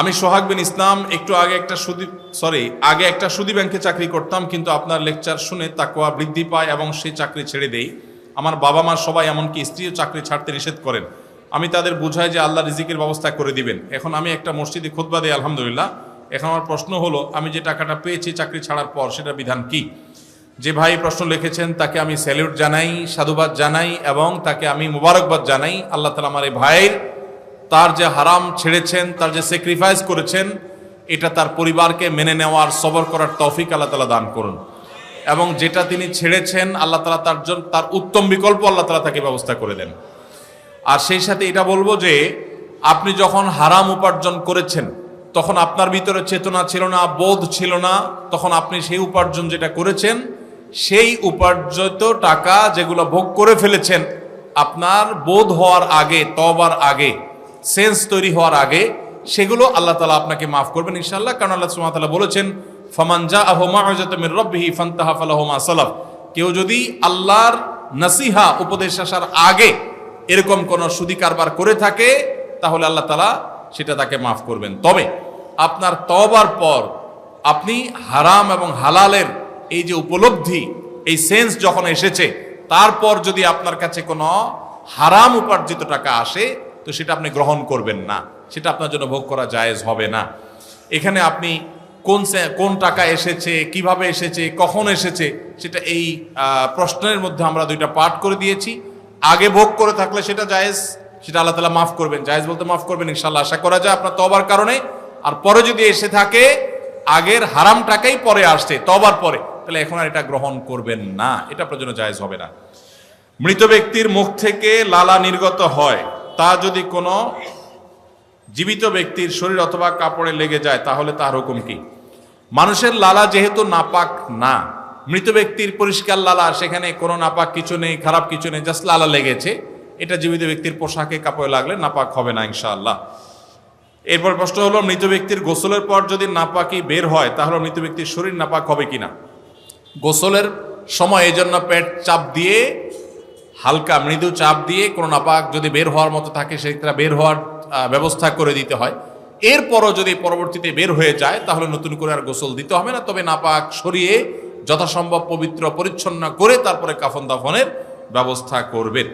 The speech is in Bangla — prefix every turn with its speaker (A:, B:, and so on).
A: আমি সোহাগ বিন ইসলাম একটু আগে একটা সুদী সরি আগে একটা সুদী ব্যাংকে চাকরি করতাম, কিন্তু আপনার লেকচার শুনে তাকুয়া বৃদ্ধি পায় এবং সেই চাকরি ছেড়ে দেই। আমার বাবা মা সবাই এমনকি স্ত্রীও চাকরি ছাড়তে নিষেধ করেন। আমি তাদের বুঝাই যে আল্লাহ রিজিকের ব্যবস্থা করে দিবেন। এখন আমি একটা মসজিদে খুতবা দিই, আলহামদুলিল্লাহ। এখন আমার প্রশ্ন হলো, আমি যে টাকাটা পেয়েছি চাকরি ছাড়ার পর সেটা বিধান কি? যে ভাই প্রশ্ন লিখেছেন, তাকে আমি স্যালিউট জানাই, সাধুবাদ জানাই এবং তাকে আমি মুবারকবাদ জানাই। আল্লাহ তালা আমার এই ভাইয়ের তার যে হারাম ছেড়েছেন, তার যে স্যাক্রিফাইস করেছেন, এটা তার পরিবারকে মেনে নেওয়ার, সবর করার তৌফিক আল্লাহ তালা দান করুন। এবং যেটা তিনি ছেড়েছেন, আল্লাহ তালা তার জন্য, তার উত্তম বিকল্প আল্লাহ তালা তাকে ব্যবস্থা করে দেন। আর সেই সাথে এটা বলব যে, আপনি যখন হারাম উপার্জন করেছেন, তখন আপনার ভিতরে চেতনা ছিল না, বোধ ছিল না, তখন আপনি সেই উপার্জন যেটা করেছেন, সেই উপার্জিত টাকা যেগুলো ভোগ করে ফেলেছেন, আপনার বোধ হওয়ার আগে তবার আগে সেন্স তৈরি হওয়ার আগে সেগুলো আল্লাহ তালা আপনাকে মাফ করবেন ইনশাল্লাহ কারণ আল্লাহ সুমা তালা বলেছেন ফমানজা আহমা মির রব্বিহি ফান্তাহা ফালাহুমা সালাফ। কেউ যদি আল্লাহর নাসিহা উপদেশ আসার আগে এরকম কোন সুদি কারবার করে থাকে, তাহলে আল্লাহ তালা সেটা তাকে মাফ করবেন। তবে আপনার তবার পর আপনি হারাম এবং হালালের এই যে উপলব্ধি, এই সেন্স যখন এসেছে, তারপর যদি আপনার কাছে কোনো হারাম উপার্জিত টাকা আসে তো সেটা আপনি গ্রহণ করবেন না। সেটা আপনার জন্য ভোগ করা জায়েজ হবে না। এখানে আপনি কোন কোন টাকা এসেছে, কীভাবে এসেছে, কখন এসেছে, সেটা এই প্রশ্নের মধ্যে আমরা দুইটা পাঠ করে দিয়েছি। আগে ভোগ করে থাকলে সেটা জায়েজ, সেটা আল্লাহ তালা মাফ করবেন। জায়েজ বলতে মাফ করবেন ইনশাল্লাহ আশা করা যায় আপনার তবার কারণে। আর পরে যদি এসে থাকে, আগের হারাম টাকাই পরে আসছে তবার পরে, তাহলে এখন আর এটা গ্রহণ করবেন না। এটা আপনার জন্য জায়েজ হবে না। মৃত ব্যক্তির মুখ থেকে লালা নির্গত হয়। তা যদি কোনো জীবিত ব্যক্তির শরীর অথবা কাপড়ে লেগে যায়, তাহলে তার হুকুম কি? মানুষের লালা যেহেতু নাপাক না, মৃত ব্যক্তির পরিষ্কার লালা, সেখানে কোনো নাপাক কিছু নেই, খারাপ কিছু নেই, জাস্ট লালা লেগেছে। এটা জীবিত ব্যক্তির পোশাকে, কাপড়ে লাগলে নাপাক হবে না, ইনশাআল্লাহ। এরপর প্রশ্ন হলো, মৃত ব্যক্তির গোসলের পর যদি নাপাকি বের হয়, তাহলে মৃত ব্যক্তির শরীর নাপাক হবে কিনা? গোসলের সময় এই জন্য পেট চাপ দিয়ে হালকা মৃদু চাপ দিয়ে কোনো নাপাক যদি বের হওয়ার মতো থাকে সেটা বের হওয়ার ব্যবস্থা করে দিতে হয়। এরপরও যদি পরবর্তীতে বের হয়ে যায়, তাহলে নতুন করে আর গোসল দিতে হবে না। তবে নাপাক সরিয়ে যথাসম্ভব পবিত্র, পরিচ্ছন্ন করে তারপরে কাফন দাফনের ব্যবস্থা করবেন।